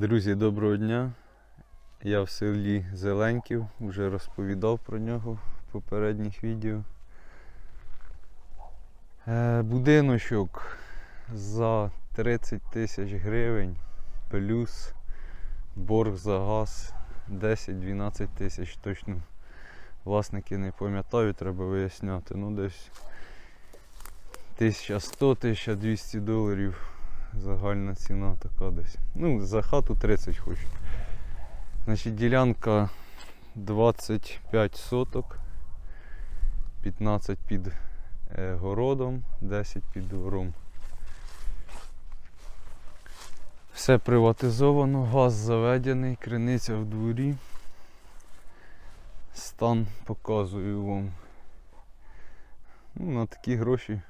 Друзі, доброго дня. Я в селі Зеленків, вже розповідав про нього в попередніх відео. Е, будиночок за 30 тисяч гривень плюс борг за газ 10-12 тисяч. Точно власники не пам'ятають, треба виясняти. Ну десь 1100-1200 доларів загальна ціна така десь. Ну, за хату 30 хочуть. Значить, ділянка 25 соток, 15 під е, городом, 10 під двором. Все приватизовано, газ заведений, криниця в дворі. Стан показую вам. Ну, на такі гроші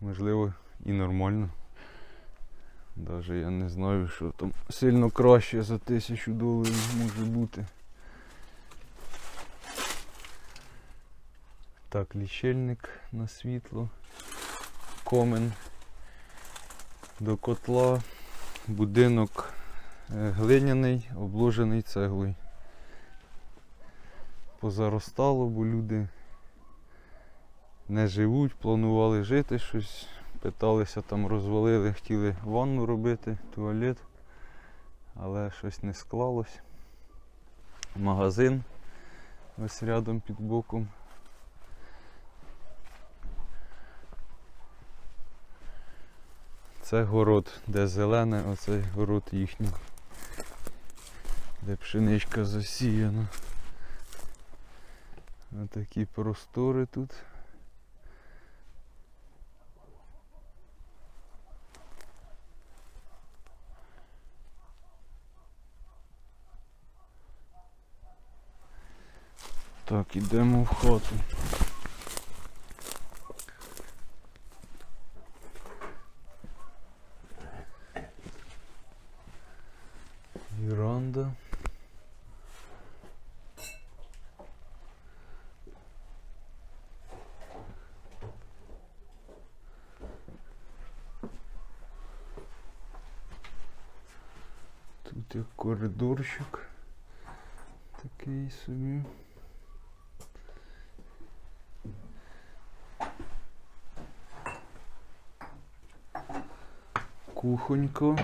можливо і нормально. Даже я не знаю, що там сильно краще за тисячу доларів може бути. Так, лічильник на світло, комен до котла, будинок е, глиняний, обложений цеглою. Позаростало, бо люди не живуть, планували жити щось, питалися там, розвалили, хотіли ванну робити, туалет, але щось не склалось. Магазин ось рядом під боком. Це город, де зелене, оцей город їхній, де пшеничка засіяна. Ось такі простори тут. Так, ідемо в хату. Віранда. Тут як коридорчик такий собі. Кухонька.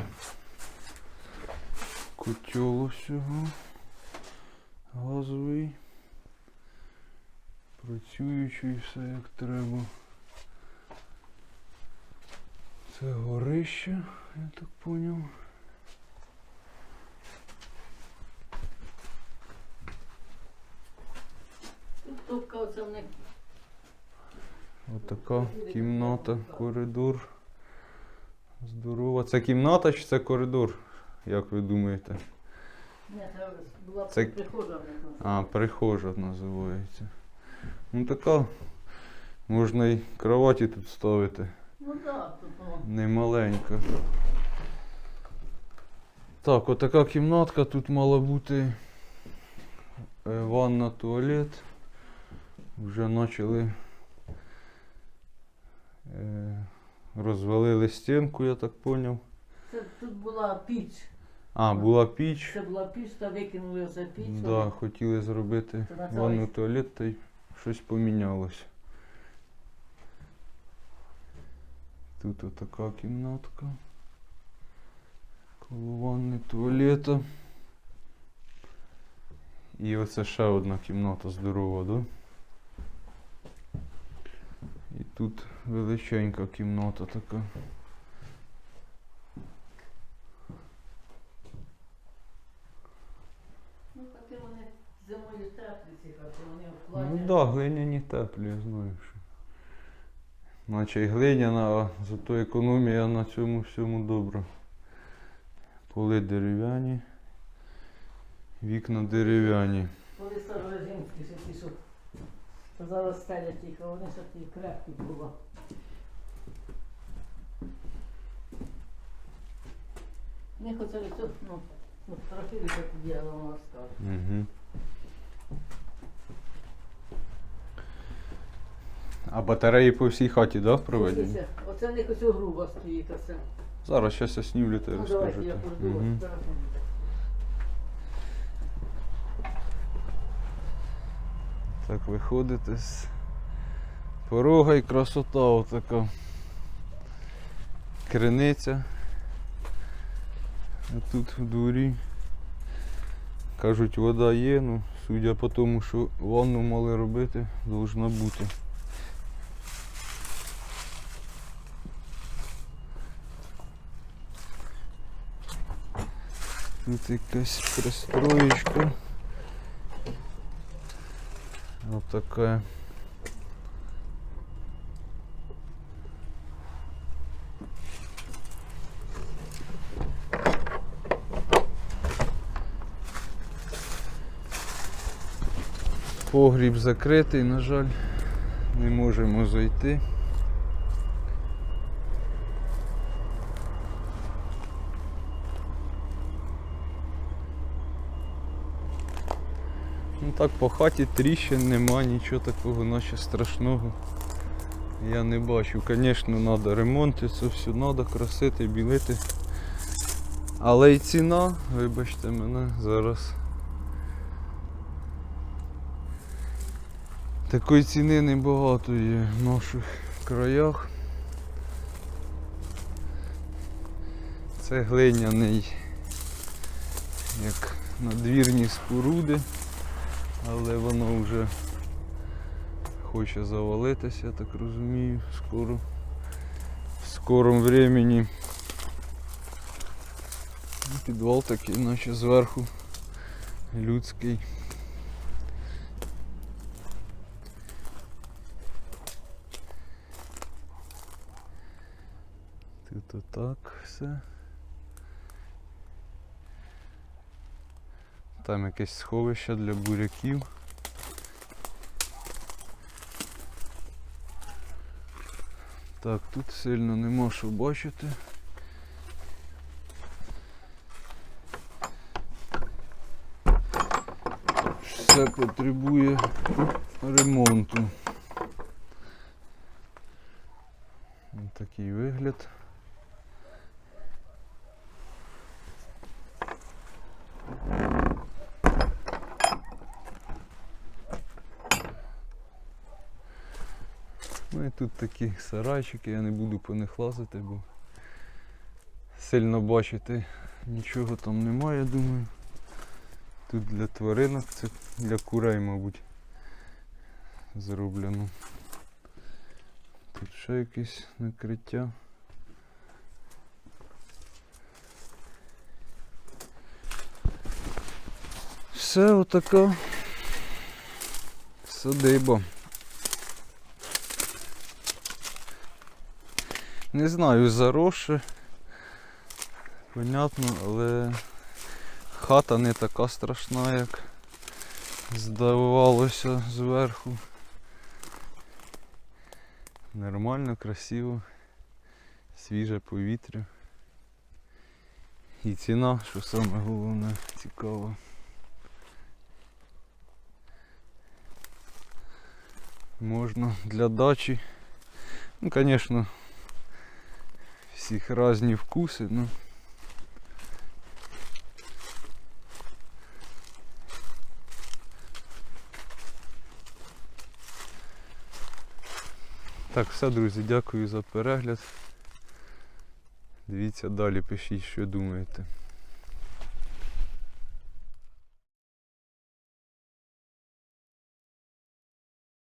Котел всього. Газовий. Працюючий все як треба. Це горище, я так поняв. Тут топка оце в них. Отака кімната, коридор. Здорова. Це кімната чи це коридор? Як ви думаєте? Ні, це була Це- прихожа в них. А, прихожа називається. Ну така. Можна і кроваті тут ставити. Ну так, тут воно. Немаленька. Так, отака кімнатка. Тут мала бути е, ванна, туалет. Вже почали е, розвалили стінку, я так поняв. Це тут була піч. А, була піч. Це була піч, та викинули за піч. Да, хотіли зробити на ванну туалет, та й щось помінялося. Тут отака кімнатка. Коло ванни туалета. І оце ще одна кімната здорова, да? І тут величенька кімната така. Ну, такі вони зимою теплі ці хати, вони Ну так, да, глиняні теплі, я знаю, що. Наче й глиняна, а зато економія на цьому всьому добра. Поли дерев'яні, вікна дерев'яні. Коли ті, що то зараз стелять а вони ще ті крепкі були. Них оце лицо, ну, ну, трохи від діяло, вона. Угу. А батареї по всій хаті, да, проведені? Оце в них ось груба стоїть оце. Зараз щас я снімлю та Ну розкажу. давайте я так. продумаю. Мгм. Так виходите з порога і красота отака. Криниця. А тут в дворі. Кажуть, вода є, ну, судя по тому, що ванну мали робити, должна бути. Тут якась пристроєчка. Такая. Погріб закритий, на жаль, не можемо зайти. Ну так по хаті тріщин нема, нічого такого, наче страшного. Я не бачу. Звісно, треба ремонти, це все треба красити, білити. Але й ціна, вибачте мене, зараз. Такої ціни небагато є в наших краях. Це глиняний, як надвірні споруди але воно вже хоче завалитися, я так розумію, скоро. В скорому времени. Ну, Підвал такий, наче зверху людський. Тут отак все. Там якесь сховище для буряків. Так, тут сильно нема що бачити. Все потребує ремонту. Ось такий вигляд. Такі сарайчики, я не буду по них лазити, бо сильно бачити нічого там немає, думаю. Тут для тваринок, це для курей, мабуть, зроблено. Тут ще якесь накриття. Все отака садиба. Не знаю, заросше. Понятно, але хата не така страшна, як здавалося зверху. Нормально, красиво, свіже повітря. І ціна, що саме головне, цікаво. Можна для дачі. Ну, звісно, всіх різні вкуси, ну. Так, все, друзі, дякую за перегляд. Дивіться далі, пишіть, що думаєте.